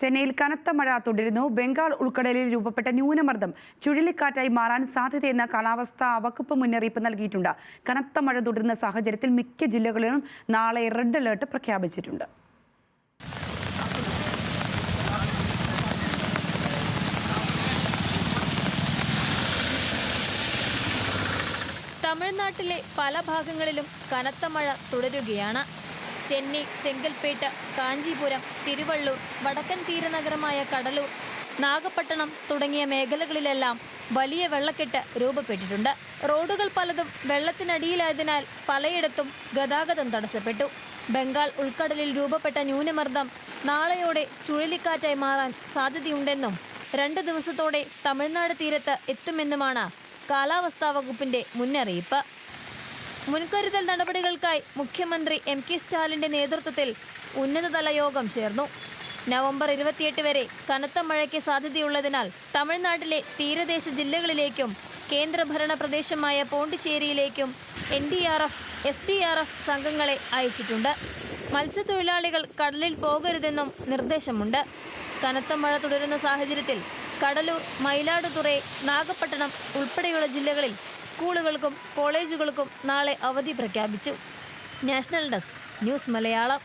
ചെന്നൈയിൽ കനത്ത മഴ തുടരുന്നു. ബംഗാൾ ഉൾക്കടലിൽ രൂപപ്പെട്ട ന്യൂനമർദ്ദം ചുഴലിക്കാറ്റായി മാറാൻ സാധ്യതയെന്ന കാലാവസ്ഥാ വകുപ്പ് മുന്നറിയിപ്പ് നൽകിയിട്ടുണ്ട്. കനത്ത മഴ തുടരുന്ന സാഹചര്യത്തിൽ മിക്ക ജില്ലകളിലും നാളെ റെഡ് അലേർട്ട് പ്രഖ്യാപിച്ചിട്ടുണ്ട്. തമിഴ്നാട്ടിലെ പല ഭാഗങ്ങളിലും കനത്ത മഴ തുടരുകയാണ്. ചെന്നൈ ചെങ്കൽപ്പേട്ട് കാഞ്ചീപുരം തിരുവള്ളൂർ വടക്കൻ തീരനഗരമായ കടലൂർ നാഗപട്ടണം തുടങ്ങിയ മേഖലകളിലെല്ലാം വലിയ വെള്ളക്കെട്ട് രൂപപ്പെട്ടിട്ടുണ്ട്. റോഡുകൾ പലതും വെള്ളത്തിനടിയിലായതിനാൽ പലയിടത്തും ഗതാഗതം തടസ്സപ്പെട്ടു. ബംഗാൾ ഉൾക്കടലിൽ രൂപപ്പെട്ട ന്യൂനമർദ്ദം നാളെയോടെ ചുഴലിക്കാറ്റായി മാറാൻ സാധ്യതയുണ്ടെന്നും രണ്ട് ദിവസത്തോടെ തമിഴ്നാട് തീരത്ത് എത്തുമെന്നുമാണ് കാലാവസ്ഥാ വകുപ്പിന്റെ മുന്നറിയിപ്പ്. മുൻകരുതൽ നടപടികൾക്കായി മുഖ്യമന്ത്രി എം കെ സ്റ്റാലിന്റെ നേതൃത്വത്തിൽ ഉന്നതതല യോഗം ചേർന്നു. നവംബർ ഇരുപത്തിയെട്ട് വരെ കനത്ത മഴയ്ക്ക് സാധ്യതയുള്ളതിനാൽ തമിഴ്നാട്ടിലെ തീരദേശ ജില്ലകളിലേക്കും കേന്ദ്രഭരണ പ്രദേശമായ പോണ്ടിച്ചേരിയിലേക്കും N D R F S D R F സംഘങ്ങളെ അയച്ചിട്ടുണ്ട്. മത്സ്യത്തൊഴിലാളികൾ കടലിൽ പോകരുതെന്നും നിർദ്ദേശമുണ്ട്. കനത്ത മഴ തുടരുന്ന സാഹചര്യത്തിൽ കടലൂർ മയിലാടുതുറൈ നാഗപട്ടണം ഉൾപ്പെടെയുള്ള ജില്ലകളിൽ സ്കൂളുകൾക്കും കോളേജുകൾക്കും നാളെ അവധി പ്രഖ്യാപിച്ചു. National desk news Malayalam.